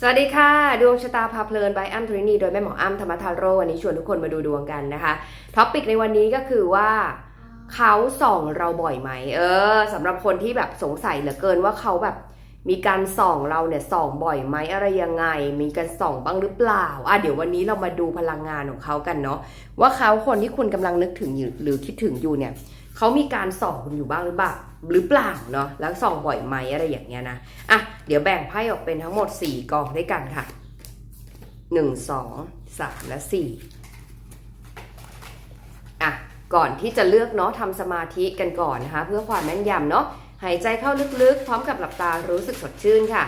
สวัสดีค่ะ ดวงชะตาพาเพลิน by อ้ำทรินีโดยแม่หมออ้ำธรรมทาโรวันนี้ชวนทุกคนมาดูดวงกันนะคะท็อปิกในวันนี้ก็คือว่าเขาส่องเราบ่อยไหม เออสำหรับคนที่แบบสงสัยเหลือเกินว่าเขาแบบ มีการส่องเราเนี่ยส่องบ่อยไหมอะไรยังไง มีการส่องบ้างหรือเปล่าอะเดี๋ยววันนี้เรามาดูพลังงานของเขากันเนาะว่าเขาคนที่คุณกำลังนึกถึงอยู่หรือคิดถึงอยู่เนี่ยเขามีการส่องคุณอยู่บ้างหรือเปล่าหรือเปล่าเนาะแล้วส่องบ่อยไหมอะไรอย่างเงี้ยนะอะเดี๋ยวแบ่งไพ่ออกเป็นทั้งหมด 4กองด้วยกันค่ะ 1 2 3 และ 4 อะ ก่อนที่จะเลือกเนาะทำสมาธิกันก่อนนะคะ เพื่อความแม่นยำเนาะ หายใจเข้าลึกๆ พร้อมกับหลับตารู้สึกสดชื่นค่ะ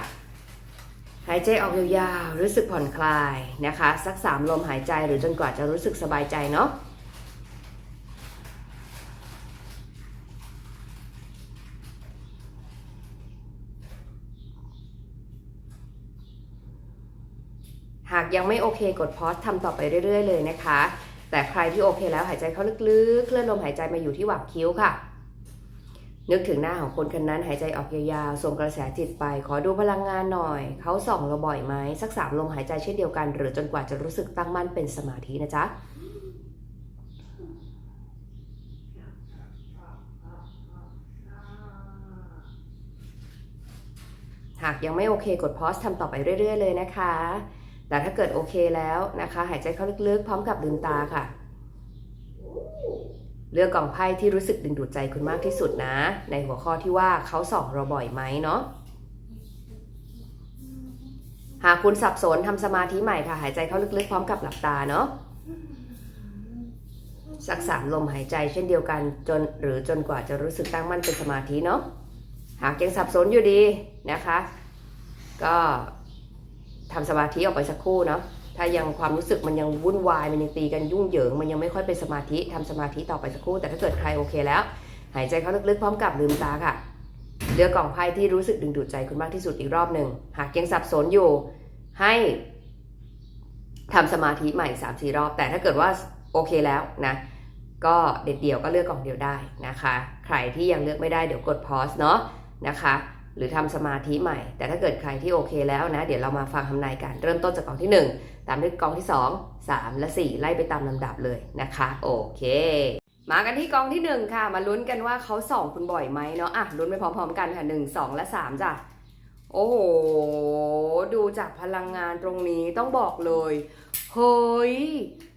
หายใจออกยาวๆ รู้สึกผ่อนคลายนะคะ สัก3ลมหายใจหรือจนกว่าจะรู้สึกสบายใจเนาะหากยังไม่โอเคกดพอสทำต่อไปเรื่อย ๆ เลยนะคะ แต่ใครที่โอเคแล้วหายใจเข้าลึกๆ เคลื่อนลมหายใจมาอยู่ที่หว่างคิ้วค่ะ นึกถึงหน้าของคนคนนั้นหายใจออกยาวๆ ส่งกระแสจิตไป ขอดูพลังงานหน่อย เขาส่องเราบ่อยไหม สักสามลมหายใจเช่นเดียวกัน หรือจนกว่าจะรู้สึกตั้งมั่นเป็นสมาธินะจ๊ะหากยังไม่โอเคกดพอสทำต่อไปเรื่อย ๆ เลยนะคะ แต่ถ้าเกิดโอเคแล้วนะคะ หายใจเข้าลึกๆ พร้อมกับลืมตาค่ะ เลือกกล่องไพ่ที่รู้สึกดึงดูดใจคุณมากที่สุดนะ ในหัวข้อที่ว่าเขาส่องเราบ่อยไหมเนาะหากคุณสับสนทำสมาธิใหม่ค่ะ หายใจเข้าลึกๆ พร้อมกับหลับตาเนาะสักสามลมหายใจเช่นเดียวกันจนหรือจนกว่าจะรู้สึกตั้งมั่นเป็นสมาธิเนาะหากยังสับสนอยู่ดีนะคะ ก็ทำสมาธิออกไปสักครู่เนาะ ถ้ายังความรู้สึกมันยังวุ่นวาย มันยังตีกันยุ่งเหยิง มันยังไม่ค่อยเป็นสมาธิทำสมาธิต่อไปสักครู่ แต่ถ้าเกิดใครโอเคแล้ว หายใจเข้าลึกๆพร้อมกับลืมตาค่ะ เลือกกล่องไพ่ที่รู้สึกดึงดูดใจคุณมากที่สุดอีกรอบหนึ่ง หากยังสับสนอยู่ ให้ทำสมาธิใหม่3ามสี่รอบ แต่ถ้าเกิดว่าโอเคแล้วนะ ก็เด็ดเดี่ยวก็เลือกกล่องเดียวได้นะคะ ใครที่ยังเลือกไม่ได้เดี๋ยวกดพอสเนาะนะคะ หรือทำสมาธิใหม่ แต่ถ้าเกิดใครที่โอเคแล้วนะ เดี๋ยวเรามาฟังทำนายกัน เริ่มต้นจากกองที่ 1 ตามด้วยกองที่ 2 3 และ 4 ไล่ไปตามลำดับเลยนะคะ โอเค มากันที่กองที่ 1 ค่ะ มาลุ้นกันว่าเขาส่องคุณบ่อยไหมเนาะอะลุ้นไปพร้อมๆกันค่ะ 1 2 และ 3 จ้ะ โอ้โห ดูจากพลังงานตรงนี้ต้องบอกเลย เฮ้ย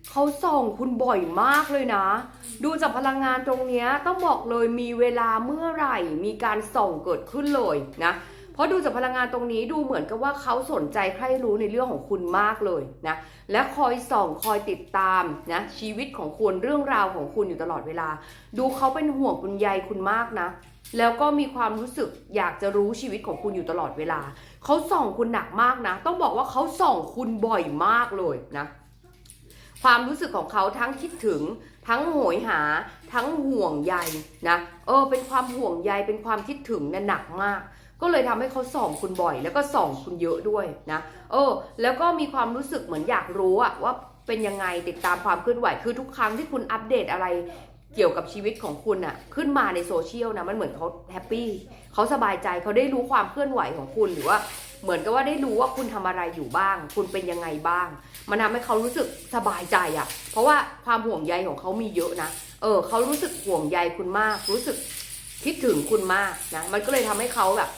เขาส่องคุณบ่อยมากเลยนะ ดูจากพลังงานตรงนี้ต้องบอกเลยมีเวลาเมื่อไหร่ มีการส่องเกิดขึ้นเลยนะ เพราะดูจากพลังงานตรงนี้ดูเหมือนกับว่าเขาสนใจใคร่รู้ในเรื่องของคุณมากเลยนะ และคอยส่องคอยติดตามนะชีวิตของคุณเรื่องราวของคุณอยู่ตลอดเวลา ดูเขาเป็นห่วงคุณใยคุณมากนะ แล้วก็มีความรู้สึกอยากจะรู้ชีวิตของคุณอยู่ตลอดเวลา เขาส่องคุณหนักมากนะ ต้องบอกว่าเขาส่องคุณบ่อยมากเลยนะความรู้สึกของเขาทั้งคิดถึง ทั้งโหยหา ทั้งห่วงใยนะเออเป็นความห่วงใยเป็นความคิดถึงเนี่ยหนักมาก ก็เลยทำให้เขาส่องคุณบ่อย แล้วก็ส่องคุณเยอะด้วยนะเออ แล้วก็มีความรู้สึกเหมือนอยากรู้อะว่าเป็นยังไงติดตามความเคลื่อนไหว คือทุกครั้งที่คุณอัปเดตอะไรเกี่ยวกับชีวิตของคุณอะขึ้นมาในโซเชียลนะมันเหมือนเขาแฮปปี้เขาสบายใจเขาได้รู้ความเคลื่อนไหวของคุณหรือว่าเหมือนกับว่าได้รู้ว่าคุณทำอะไรอยู่บ้าง คุณเป็นยังไงบ้าง มันทำให้เขารู้สึกสบายใจอะเพราะว่าความห่วงใยของเขามีเยอะนะ เออเขารู้สึกห่วงใยคุณมาก รู้สึกคิดถึงคุณมากนะ มันก็เลยทำให้เขาแบบ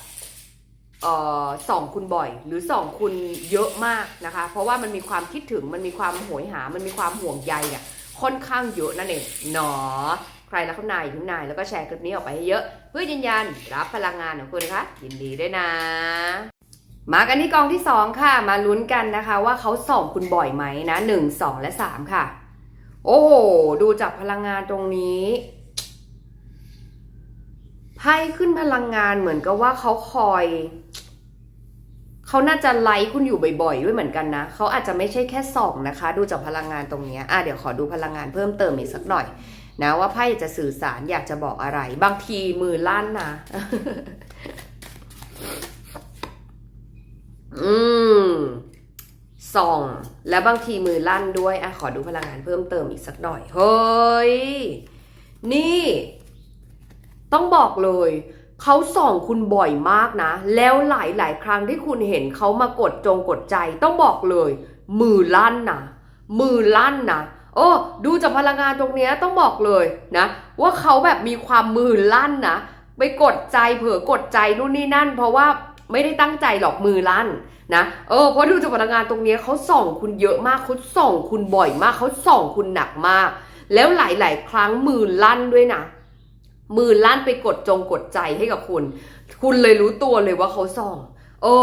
ส่องคุณบ่อย หรือส่องคุณเยอะมากนะคะ เพราะว่ามันมีความคิดถึงมันมีความโหยหา มันมีความห่วงใยเนี่ยค่อนข้างเยอะนั่นเองหนอใครรักคุณนายคุณนายแล้วก็แชร์คลิปนี้ออกไปให้เยอะ เพื่อยืนยันรับพลังงานของคุณนะคะยินดีด้วยนะ มากันที่กองที่ 2 ค่ะ มาลุ้นกันนะคะว่าเขาส่องคุณบ่อยไหมนะ 1 2 และ 3 ค่ะ โอ้โหดูจากพลังงานตรงนี้ไพ่ขึ้นพลังงานเหมือนกับว่าเขาคอย เขาน่าจะไลค์คุณอยู่บ่อยๆ ด้วยเหมือนกันนะ เขาอาจจะไม่ใช่แค่ส่องนะคะ ดูจากพลังงานตรงนี้อะเดี๋ยวขอดูพลังงานเพิ่มเติมอีกสักหน่อยนะว่าไพ่จะสื่อสารอยากจะบอกอะไร บางทีมือลั่นนะ อืมส่อง แล้วบางทีมือลั่นด้วยอะขอดูพลังงานเพิ่มเติมอีกสักหน่อย เฮ้ย นี่ ต้องบอกเลย เขาส่องคุณบ่อยมากนะ แล้วหลายหลายๆครั้งที่คุณเห็นเขามากดจงกดใจต้องบอกเลย มือลั่นนะมือลั่นนะโอ้ดูจากพลังงานตรงนี้ต้องบอกเลยนะ ว่าเขาแบบมีความมือลั่นนะไปกดใจเผลอกดใจนู่นนี่นั่น เพราะว่าไม่ได้ตั้งใจหรอกมือลั่นนะเออเพราะดูจากพลังงานตรงนี้เขาส่องคุณเยอะมากเขาส่องคุณบ่อยมากเขาส่องคุณหนักมาก แล้วหลาย ๆ ครั้งมือลั่นด้วยนะ มือลั่นไปกดจงกดใจให้กับคุณ คุณเลยรู้ตัวเลยว่าเขาส่องโอ้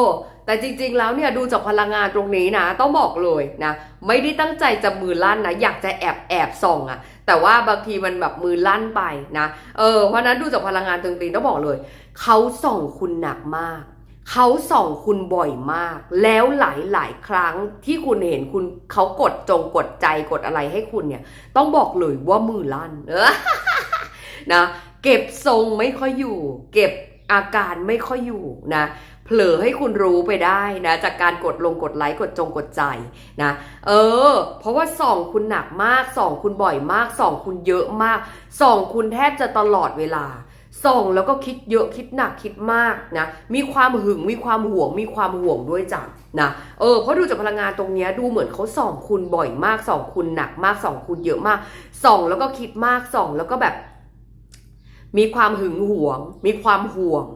แต่จริงๆแล้วเนี่ยดูจากพลังงานตรงนี้นะ ต้องบอกเลยนะ ไม่ได้ตั้งใจจะมือลั่นนะ อยากจะแอบแอบส่องอะแต่ว่าบางทีมันแบบมือลั่นไปนะเออเพราะนั้นดูจากพลังงานตรงนี้ต้องบอกเลยเขาส่องคุณหนักมากเขาส่องคุณบ่อยมาก แล้วหลายหลายๆครั้งที่คุณเห็นคุณเขากดจงกดใจกดอะไรให้คุณเนี่ย ต้องบอกเลยว่ามือลั่นเออนะ เก็บทรงไม่ค่อยอยู่ เก็บอาการไม่ค่อยอยู่นะเผลอให้คุณรู้ไปได้นะจากการกดลงกดไลค์กดจงกดใจนะเออ เพราะว่าส่องคุณหนักมากส่องคุณบ่อยมากส่องคุณเยอะมากส่องคุณแทบจะตลอดเวลาส่องแล้วก็คิดเยอะคิดหนักคิดมากนะมีความหึงมีความห่วงมีความห่วงด้วยจังนะเออเพราะดูจากพลังงานตรงนี้ดูเหมือนเขาส่องคุณบ่อยมากส่องคุณหนักมากส่องคุณเยอะมากส่องแล้วก็คิดมากส่องแล้วก็แบบ มีความหึงหวง มีความห่วง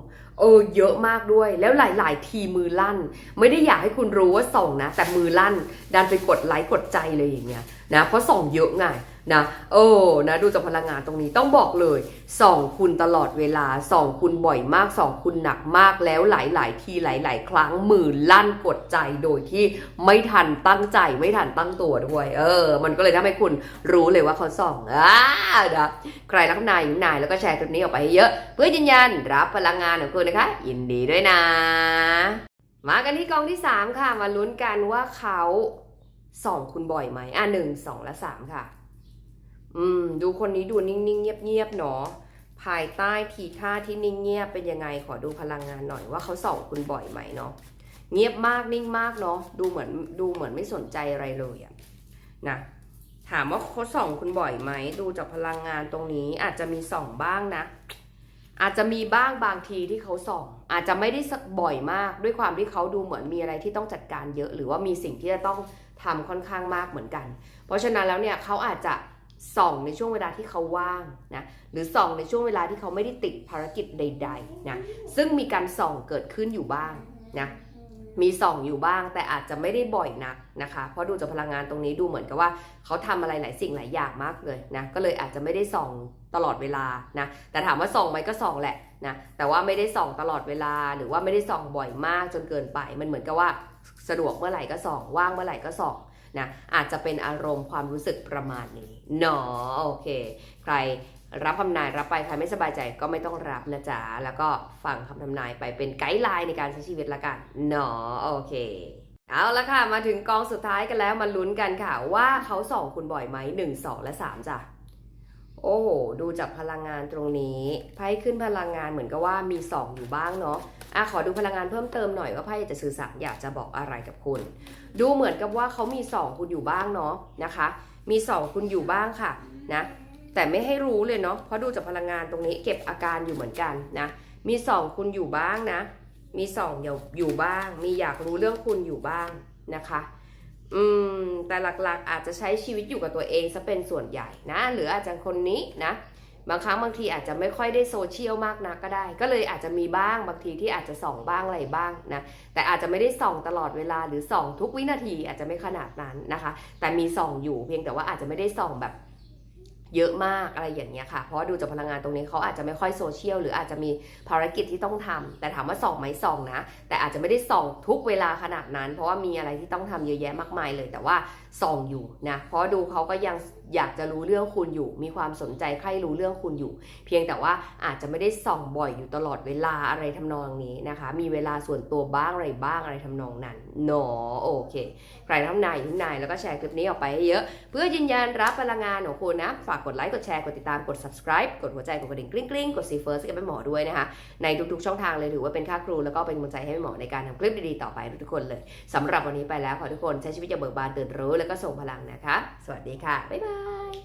เออเยอะมากด้วย แล้วหลาย ๆ ทีมือลั่น ไม่ได้อยากให้คุณรู้ว่าส่องนะ แต่มือลั่น ดันไปกดไลค์กดใจเลยอย่างเงี้ยนะ เพราะส่องเยอะไง นะเออนะดูจากพลังงานตรงนี้ต้องบอกเลยส่องคุณตลอดเวลาส่องคุณบ่อยมากส่องคุณหนักมากแล้วหลาย ๆ ทีหลาย ๆ ครั้งมือลั่นกดใจโดยที่ไม่ทันตั้งใจไม่ทันตั้งตัวด้วยเออ มันก็เลยทำให้คุณรู้เลยว่าเขาส่องอ่านะใครรักนายอยู่นายแล้วก็แชร์คลิปนี้ออกไปให้เยอะ เพื่อยืนยันรับพลังงานของคุณนะคะยินดีด้วยนะ มากันที่กองที่ 3 ค่ะมาลุ้นกันว่าเขาส่องคุณบ่อยไหมอะหนึ่งสองและสามค่ะ อืม ดูคนนี้ดูนิ่งๆ เงียบๆเนาะภายใต้ทีท่าที่นิ่งเงียบเป็นยังไงขอดูพลังงานหน่อยว่าเขาส่องคุณบ่อยไหมเนาะเงียบมากนิ่งมากเนาะดูเหมือนดูเหมือนไม่สนใจอะไรเลยอะนะถามว่าเขาส่องคุณบ่อยไหมดูจากพลังงานตรงนี้อาจจะมีส่องบ้างนะ อาจจะมีบ้างบางทีที่เขาส่อง อาจจะไม่ได้สักบ่อยมาก ด้วยความที่เขาดูเหมือนมีอะไรที่ต้องจัดการเยอะ หรือว่ามีสิ่งที่จะต้องทำค่อนข้างมากเหมือนกัน เพราะฉะนั้นแล้วเนี่ยเขาอาจจะ ส่องในช่วงเวลาที่เขาว่างนะหรือส่องในช่วงเวลาที่เขาไม่ได้ติดภารกิจใดๆนะซึ่งมีการส่องเกิดขึ้นอยู่บ้างนะมีส่องอยู่บ้างแต่อาจจะไม่ได้บ่อยนักนะคะ เพราะดูจากพลังงานตรงนี้ดูเหมือนกับว่าเขาทำอะไรหลายสิ่งหลายอย่างมากเลยนะก็เลยอาจจะไม่ได้ส่องตลอดเวลานะแต่ถามว่าส่องไหมก็ส่องแหละนะแต่ว่าไม่ได้ส่องตลอดเวลา หรือว่าไม่ได้ส่องบ่อยมากจนเกินไป มันเหมือนกับว่าสะดวกเมื่อไหร่ก็ส่องว่างเมื่อไหร่ก็ส่อง นะอาจจะเป็นอารมณ์ความรู้สึกประมาณนี้หนอโอเค ใครรับคำนายรับไปใครไม่สบายใจก็ไม่ต้องรับนะจ๊ะแล้วก็ฟังคำทำนายไปเป็นไกด์ไลน์ในการใช้ชีวิตละกันหนอโอเคเอาละค่ะ มาถึงกองสุดท้ายกันแล้วมาลุ้นกันค่ะ ว่าเขาส่องคุณบ่อยไหมหนึ่งสองและสามจ้ะ โอ้โห ดูจากพลังงานตรงนี้ ไพ่ขึ้นพลังงานเหมือนกับว่ามีสองอยู่บ้างเนาะอะขอดูพลังงานเพิ่มเติมหน่อยว่าไพ่จะสื่อสารอยากจะบอกอะไรกับคุณ ดูเหมือนกับว่าเขามีสองคุณอยู่บ้างเนาะนะคะ มีสองคุณอยู่บ้างค่ะนะ แต่ไม่ให้รู้เลยเนาะ เพราะดูจากพลังงานตรงนี้เก็บอาการอยู่เหมือนกันนะ มีสองคุณอยู่บ้างนะ มีสองอยู่อยู่บ้าง มีอยากรู้เรื่องคุณอยู่บ้างนะคะ อืมแต่หลักๆ อาจจะใช้ชีวิตอยู่กับตัวเองซะเป็นส่วนใหญ่นะ หรืออาจจะคนนี้นะ บางครั้งบางทีอาจจะไม่ค่อยได้โซเชียลมากนักก็ได้ ก็เลยอาจจะมีบ้างบางทีที่อาจจะส่องบ้างอะไรบ้างนะ แต่อาจจะไม่ได้ส่องตลอดเวลาหรือส่องทุกวินาทีอาจจะไม่ขนาดนั้นนะคะ แต่มีส่องอยู่เพียงแต่ว่าอาจจะไม่ได้ส่องแบบ เยอะมากอะไรอย่างเงี้ยค่ะ เพราะดูจากพลังงานตรงนี้เขาอาจจะไม่ค่อยโซเชียลหรืออาจจะมีภารกิจที่ต้องทำแต่ถามว่าส่องไหมส่องนะ แต่อาจจะไม่ได้ส่องทุกเวลาขนาดนั้น เพราะว่ามีอะไรที่ต้องทำเยอะแยะมากมายเลย แต่ว่าส่องอยู่นะ เพราะดูเขาก็ยังอยากจะรู้เรื่องคุณอยู่ มีความสนใจใคร่รู้เรื่องคุณอยู่ เพียงแต่ว่าอาจจะไม่ได้ส่องบ่อยอยู่ตลอดเวลาอะไรทำนองนี้นะคะ มีเวลาส่วนตัวบ้างอะไรบ้างอะไรทำนองนั้นเนาะโอเค ใครทำนายอยู่ทนายแล้วก็แชร์คลิปนี้ออกไปให้เยอะ เพื่อยืนยันรับพลังงานของคุณนะ ฝากกดไลค์กดแชร์กดติดตามกด subscribe กดหัวใจกดกระดิ่งกริ๊งกริ๊งกดซีเฟิร์สกับแม่หมอด้วยนะคะ ในทุกๆช่องทางเลยถือว่าเป็นค่าครูแล้วก็เป็นกำลังใจให้แม่หมอในการทำคลิปดีๆต่อไปทุกคนเลยสำหรับวันนี้ไปแล้วขอทุกคนใช้ชีวิตอย่างเบิกบานตื่นรู้แล้วก็ส่งพลังนะคะ สวัสดีค่ะ บ๊ายบาย Bye.